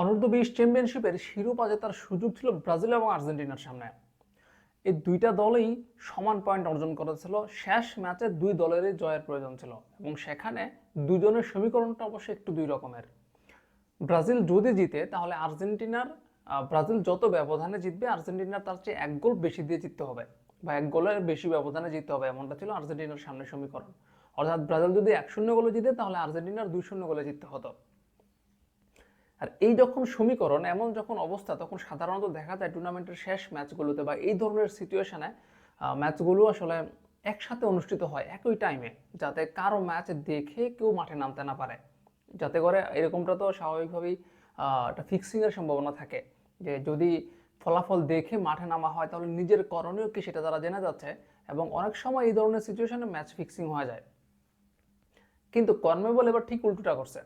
অনূর্ধ্ব বিশ চ্যাম্পিয়নশিপের শিরোপা জেতার সুযোগ ছিল ব্রাজিল এবং আর্জেন্টিনার সামনে। এই দুইটা দলই সমান পয়েন্ট অর্জন করেছিল। শেষ ম্যাচে দুই দলেরই জয়ের প্রয়োজন ছিল এবং সেখানে দুজনের সমীকরণটা অবশ্যই একটু দুই রকমের। ব্রাজিল যদি জিতে, তাহলে আর্জেন্টিনার ব্রাজিল যত ব্যবধানে জিতবে আর্জেন্টিনার তার চেয়ে এক গোল বেশি দিয়ে জিততে হবে বা এক গোলের বেশি ব্যবধানে জিততে হবে, এমনটা ছিল আর্জেন্টিনার সামনে সমীকরণ। অর্থাৎ ব্রাজিল যদি এক শূন্য গোলে জিতে, তাহলে আর্জেন্টিনার দুই শূন্য গোলে জিততে হতো। আর এই যখন সমীকরণ, এমন যখন অবস্থা, তখন সাধারণত দেখা যায় টুর্নামেন্টের শেষ ম্যাচগুলোতে বা এই ধরনের সিচুয়েশনে ম্যাচগুলো আসলে একসাথে অনুষ্ঠিত হয় একই টাইমে যাতে কারও ম্যাচ দেখে কেউ মাঠে নামতে না পারে। যাতে করে এরকমটা তো স্বাভাবিকভাবেই একটা ফিক্সিংয়ের সম্ভাবনা থাকে। যে যদি ফলাফল দেখে মাঠে নামা হয়, তাহলে নিজের করণীয় কি সেটা তারা জেনে যাচ্ছে এবং অনেক সময় এই ধরনের সিচুয়েশনে ম্যাচ ফিক্সিং হয়ে যায়। কিন্তু কনমেবল এবার ঠিক উল্টোটা করছে।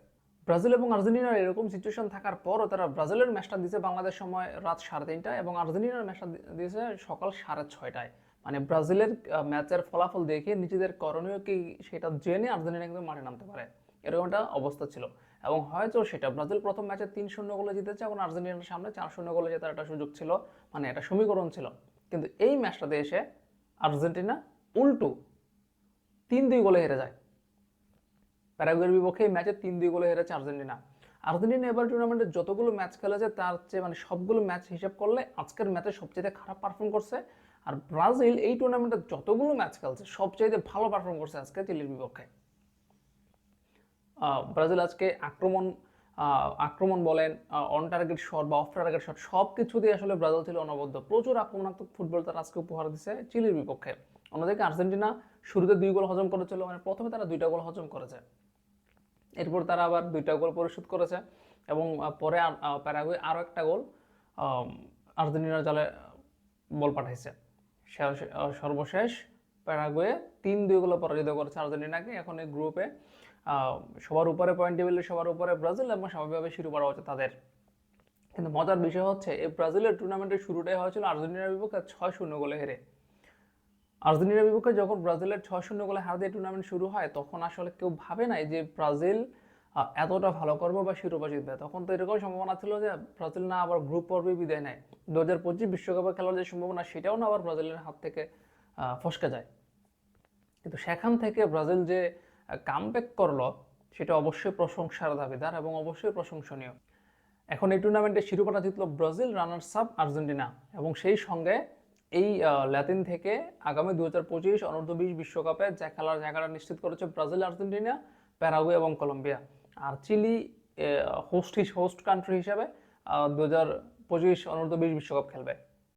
ব্রাজিল এবং আর্জেন্টিনার এরকম সিচুয়েশন থাকার পরও তারা ব্রাজিলের ম্যাচটা দিয়েছে বাংলাদেশ সময় রাত সাড়ে তিনটায় এবং আর্জেন্টিনার ম্যাচটা দিয়েছে সকাল সাড়ে ছয়টায়। মানে ব্রাজিলের ম্যাচের ফলাফল দেখে নিজেদের করণীয় কি সেটা জেনে আর্জেন্টিনা কিন্তু মাঠে নামতে পারে। এরকম একটা অবস্থা ছিল। এবং হয়তো সেটা ব্রাজিল প্রথম ম্যাচে তিন শূন্য গোলে জিতেছে এখন আর্জেন্টিনার সামনে চার শূন্য গোলে জেতার একটা সুযোগ ছিল। মানে একটা সমীকরণ ছিল। কিন্তু এই ম্যাচটাতে এসে আর্জেন্টিনা উল্টো তিন দুই গোলে হেরে যায়। প্যারাগুয়ের বিপক্ষে এই ম্যাচে তিন দুই গোলে হেরেছে আর্জেন্টিনা। আর্জেন্টিনা এবার টুর্নামেন্টে যতগুলো ম্যাচ খেলেছে, তার চেয়ে মানে সবগুলো ম্যাচ হিসাব করলে আজকের ম্যাচে সবচেয়ে খারাপ পারফর্ম করছে। আর ব্রাজিল এই টুর্নামেন্টে যতগুলো ম্যাচ খেলছে সবচেয়ে ভালো পারফর্ম করছে আজকে চিলির বিপক্ষে। ব্রাজিল আজকে আক্রমণ আক্রমণ বলেন অন টার্গেট শট বা অফ টার্গেট শট সব কিছু দিয়ে আসলে ব্রাজিল ছিল অনবদ্য। প্রচুর আক্রমণাত্মক ফুটবল তারা আজকে উপহার দিছে চিলির বিপক্ষে। অন্যদিকে আর্জেন্টিনা শুরুতে দুই গোল হজম করেছিল মানে প্রথমে তারা দুইটা গোল হজম করেছে। এরপর তারা আবার দুইটা গোল পরিশোধ করেছে এবং পরে প্যারাগুয়ে আরও একটা গোল আর্জেন্টিনার জালে বল পাঠাইছে। সর্বশেষ প্যারাগুয়ে তিন দুই গোলে পরাজিত করেছে আর্জেন্টিনাকে। এখন এই গ্রুপে সবার উপরে পয়েন্ট টেবিলে সবার উপরে ব্রাজিল এবং স্বাভাবিকভাবে শিরোপা হচ্ছে তাদের। কিন্তু মজার বিষয় হচ্ছে, এই ব্রাজিলের টুর্নামেন্টের শুরুটাই হয়েছিল আর্জেন্টিনার বিপক্ষে ছয় শূন্য গোলে হেরে। আর্জেন্টিনার বিপক্ষে যখন ব্রাজিলের ছয় শূন্য গোলে হার দিয়ে টুর্নামেন্ট শুরু হয়, তখন আসলে কেউ ভাবে নাই যে ব্রাজিল এতটা ভালো করবে বা শিরোপা জিতবে। তখন তো এরকম সম্ভাবনা ছিল যে ব্রাজিল না আবার গ্রুপ পর্বে বিদায় নেয়। দু হাজার পঁচিশ বিশ্বকাপে খেলার যে সম্ভাবনা, সেটাও না আবার ব্রাজিলের হাত থেকে ফসকে যায়। কিন্তু সেখান থেকে ব্রাজিল যে কামব্যাক করল, সেটা অবশ্যই প্রশংসার দাবিদার এবং অবশ্যই প্রশংসনীয়। এখন এই টুর্নামেন্টে শিরোপাটা জিতল ব্রাজিল রানার্স আপ আর্জেন্টিনা এবং সেই সঙ্গে এই ল্যাতিন থেকে আগামী দু হাজার পঁচিশ অনূর্ধ্ব বিশ বিশ্বকাপে যা খেলার জায়গাটা নিশ্চিত করেছে ব্রাজিল, আর্জেন্টিনা, প্যারাগুয়ে এবং কলম্বিয়া। আর চিলি হোস্ট হোস্ট কান্ট্রি হিসেবে দু হাজার পঁচিশ অনূর্ধ্ব বিশ বিশ্বকাপ খেলবে।